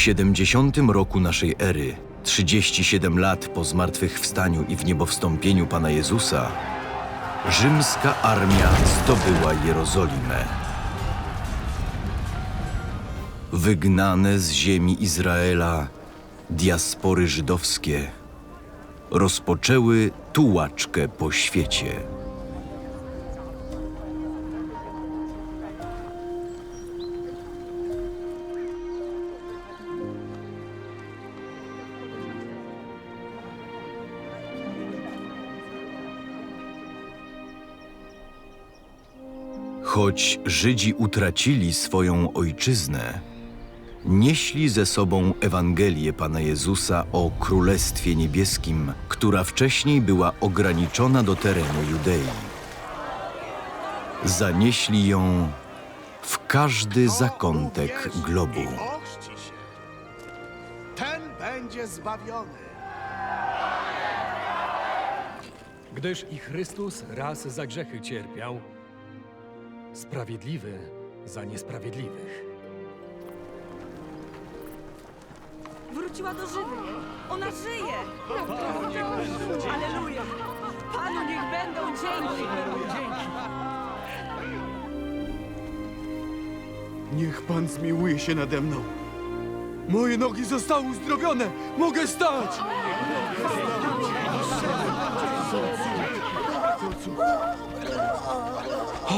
W 70 roku naszej ery, 37 lat po zmartwychwstaniu i wniebowstąpieniu Pana Jezusa, rzymska armia zdobyła Jerozolimę. Wygnane z ziemi Izraela diaspory żydowskie rozpoczęły tułaczkę po świecie. Choć Żydzi utracili swoją ojczyznę, nieśli ze sobą Ewangelię Pana Jezusa o Królestwie Niebieskim, która wcześniej była ograniczona do terenu Judei. Zanieśli ją w każdy zakątek globu. Ten będzie zbawiony. Gdyż i Chrystus raz za grzechy cierpiał, sprawiedliwy za niesprawiedliwych. Wróciła do żywych. Ona żyje. Aleluja. Panu niech będą dzięki. Niech Pan zmiłuje się nade mną. Moje nogi zostały uzdrowione. Mogę stać.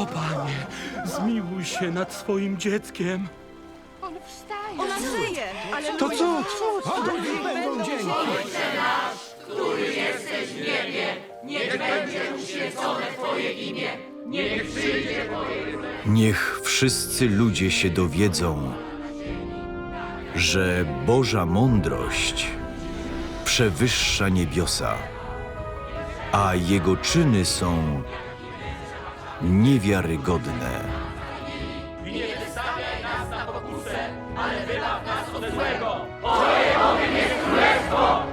O Panie, zmiłuj się nad swoim dzieckiem. Ona żyje. Aleluja. To cud. Panu niech będą dzięki! Niech wszyscy ludzie się dowiedzą, że Boża mądrość przewyższa niebiosa, a Jego czyny są niewiarygodne. I chwała